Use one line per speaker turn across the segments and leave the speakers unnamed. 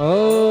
Oh.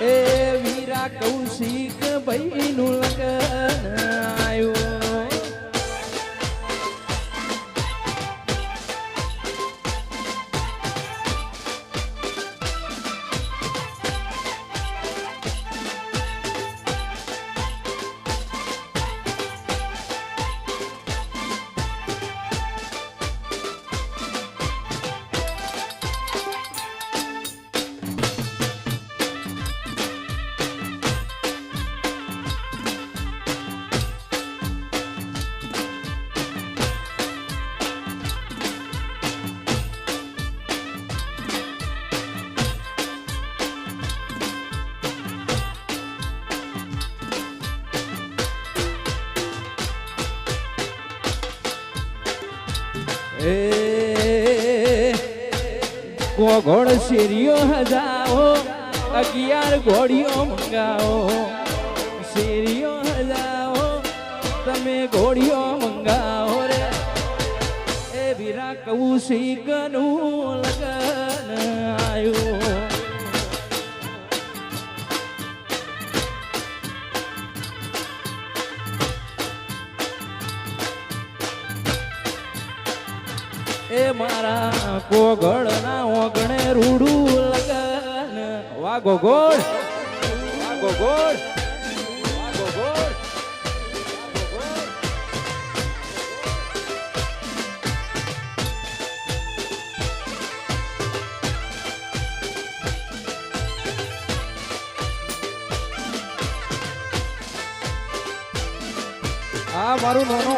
એ વીરા કૌશિક ભાઈ નું લગન આયું. ગોગોળ શેરીઓ હજાઓ, અગિયાર ઘોડીઓ મંગાવો. શેરીઓ હજાઓ, તમે ઘોડીઓ મંગાવો રે. એ વીરા શીખનું લગન આયું મારા કોગળ ના ઓગણે રૂડું લગન. વા ગોગોળ વા ગોગોળ વા ગોગોળ આ મારું નાનો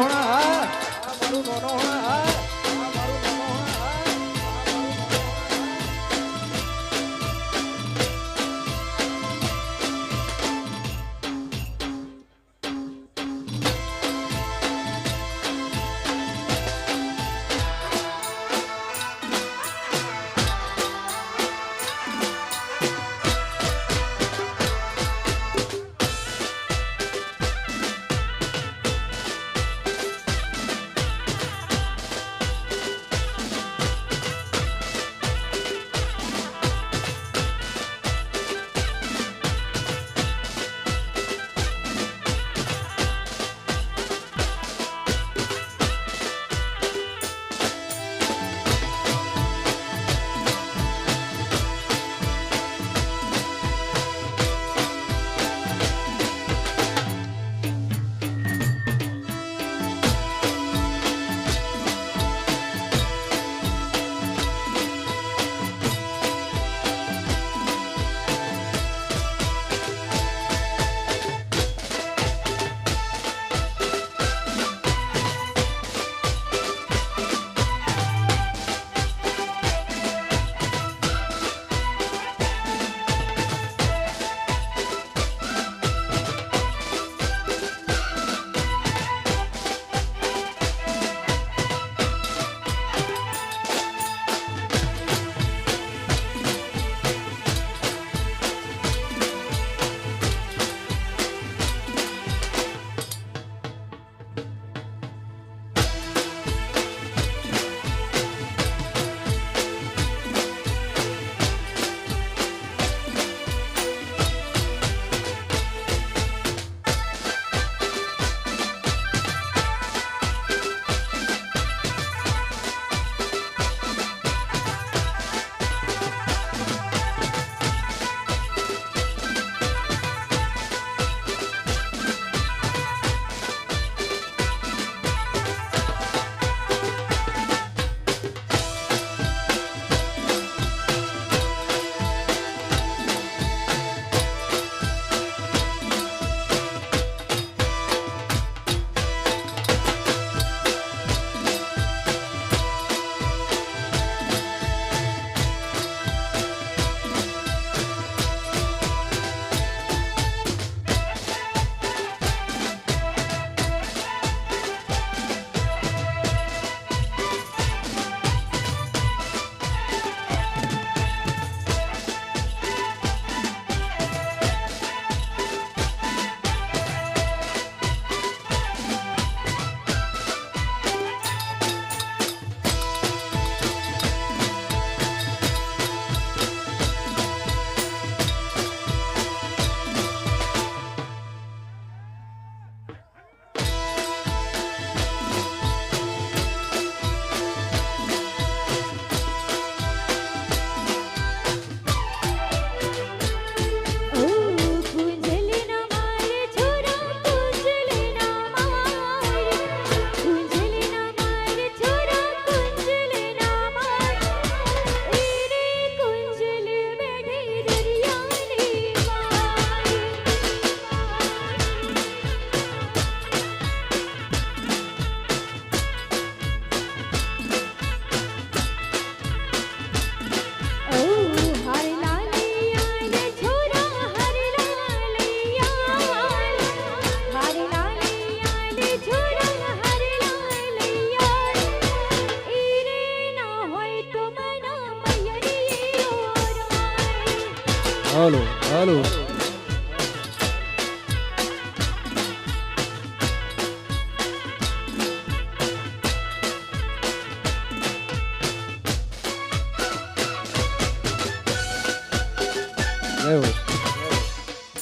જય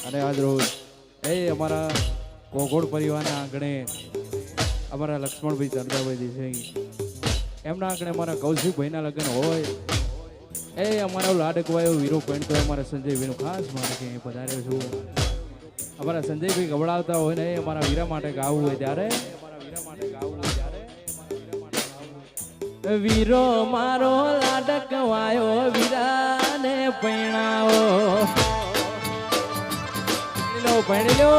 અને આજ રોજ એ અમારા કોગોડ પરિવારના આંગણે અમારા લક્ષ્મણભાઈ ચંદ્રભાઈ છે એમના આંગણે અમારા કૌશિકભાઈના લગ્ન હોય. એ અમારો લાડકવાયો વીરો પોઈન્ટ તો અમારા સંજયભાઈનું ખાસ માટે કે પધાર્યો છું. અમારા સંજયભાઈ ગવડાવતા હોય ને એ અમારા વીરા માટે ગાવું હોય ત્યારે. અમારા વીરા માટે ગાવું વીરો મારો લાડકવાયો વીરાને પૈણાવો લો ભણી લો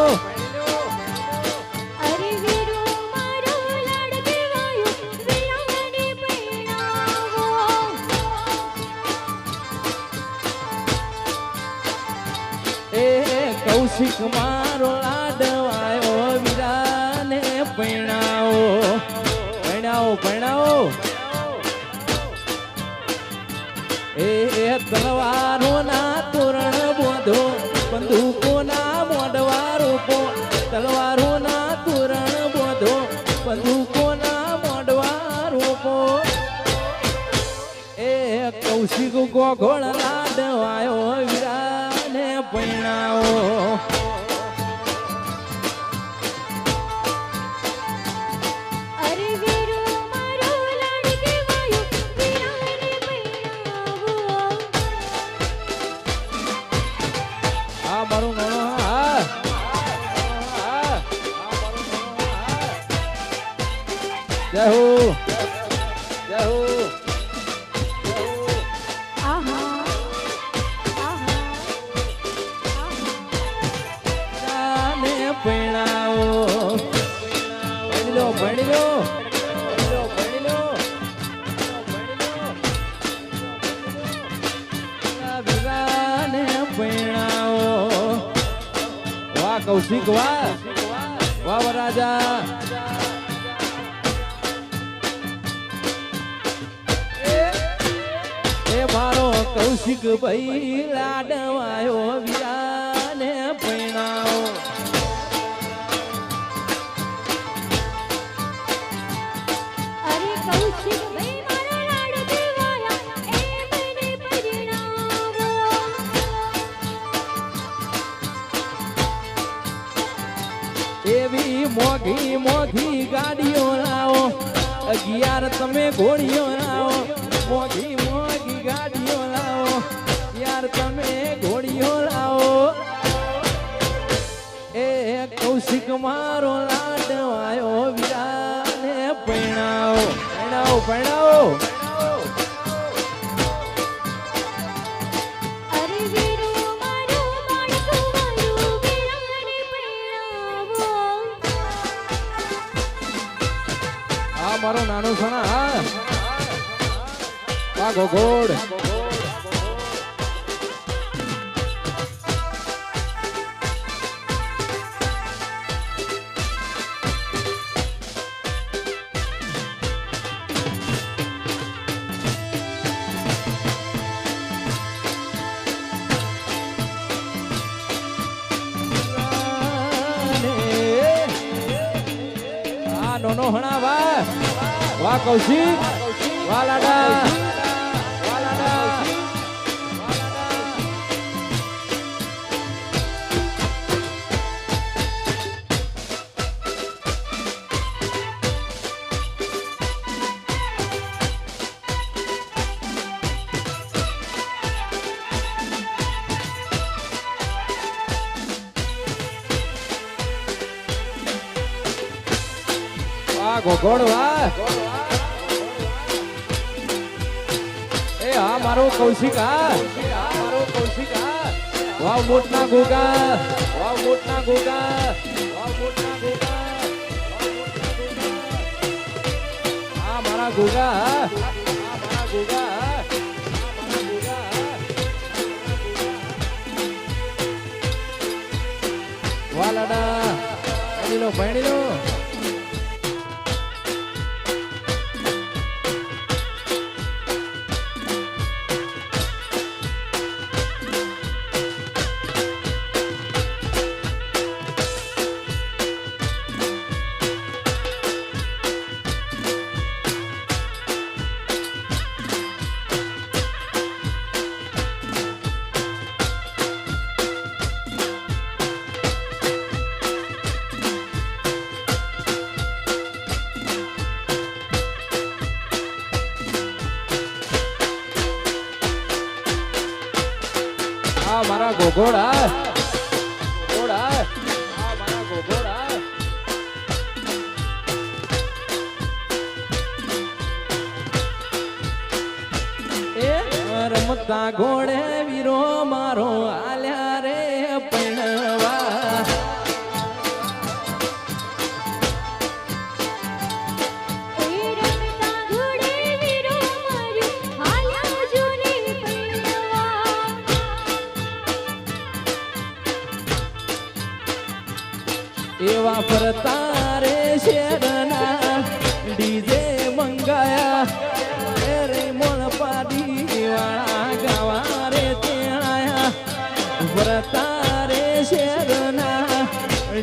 અરે વીરો મારો લાડકવાયો વીરાને પૈણાવો
એ કૌશિક મારો લાડવાયો વીરાને પૈણાવો ભણાવો પૈણાવો તલવારો ના તોરણ બોધો બંદૂકો ના મોડવા રૂપો. તલવારો ના તોરણ બોધો બંદૂકો ના મોડવા રૂપો. એ કૌશિક ગોગોળ લાડવાયો વિરાને પૈણાવો કૌશિક વાહ. વરરાજા એ મારો કૌશિક ભાઈ લાડવાયો અગિયાર તમે ઘોડીઓ લાવો, મોઘી મોઘી ગાડીઓ લાવો, યાર તમે ઘોડીઓ લાવો. એ કૌશિક મારો લાડવાયો વિરાને પૈણાવો પૈણાવો પૈણાવો નાનો સણા હા. આ ગોગોડ નોનો હણા વાહ વાહ કૌશિક વાહ લાડા લાડા વાહ હા મારો કૌશિક. હા મારો કૌશિક. હા વાવ મોટના ગોગા વાવ મોટના ગોગા વાવ મોટના ગોગા મારા ગોગા હા મારા ગોગા હા મારા ગોગા હા લાડા ભણી લો ભણી લો ઘોડા આ ગોગોડા એ રમતા ઘોડે વીરો મારો આલ્યા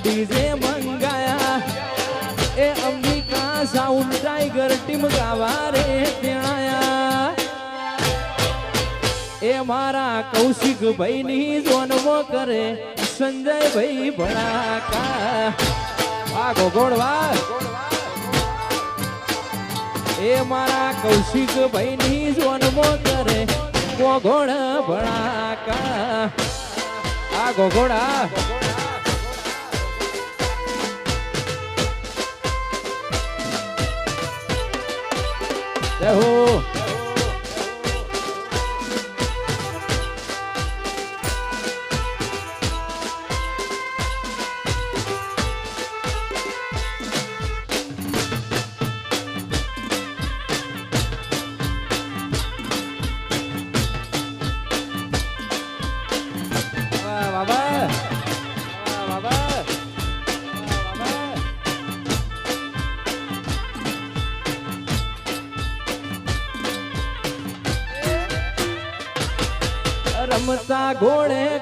ડીજે મંગાયા. એ અંબિકા સાઉન્ડ ટાઈગર ટીમ ગાવા રે તેણાયા એ મારા કૌશિક ભાઈ ની જોનમો કરે, સંજયભાઈ ભડાકા. ભણાકા ગોગોળ વાહ એ મારા કૌશિક ભાઈ ની જોનમો કરે, ગોગોળ ભડાકા. આ ગોગોળા. જય હો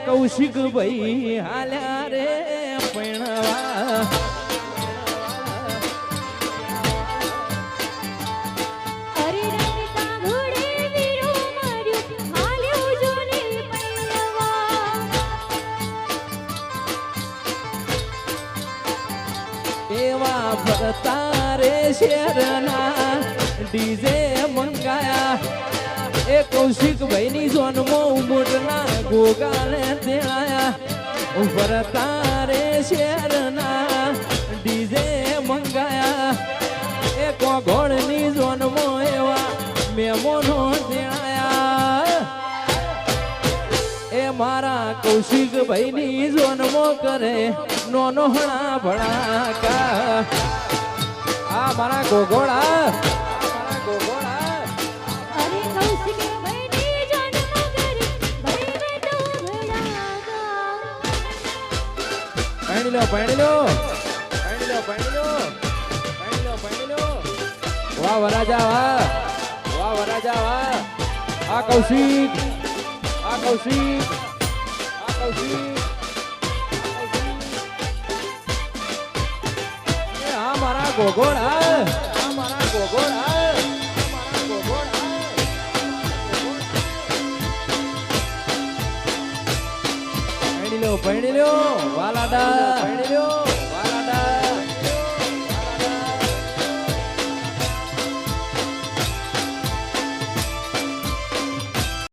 કૌશિક ભાઈ હાલ્યા રે પૈણવા એવા ફરતા રે શેરના ડીજે એ કૌશિક ભાઈ ની જોનમો ઉમટના ગોગાને તેડાયા. ફરતા રે શેરના ડીજે મંગાયા. એ કોગોળની જોનમો એવા મેમોનો તેડાયા. એ મારા કૌશિક ભાઈ ની જોનમો કરે નોનો હણા ભણાકા આ મારા ગોગોળા પાણી લો પાણી લો પાણી લો પાણી લો પાણી લો પાણી લો વાહ વરાજા વાહ. વાહ વરાજા વાહ. આ કૌશિક. આ કૌશિક. આ કૌશિક. આ મારા ગોગોળ આ મારા ગોગોળ આ પૈણી લો પૈણી લો વાલાડા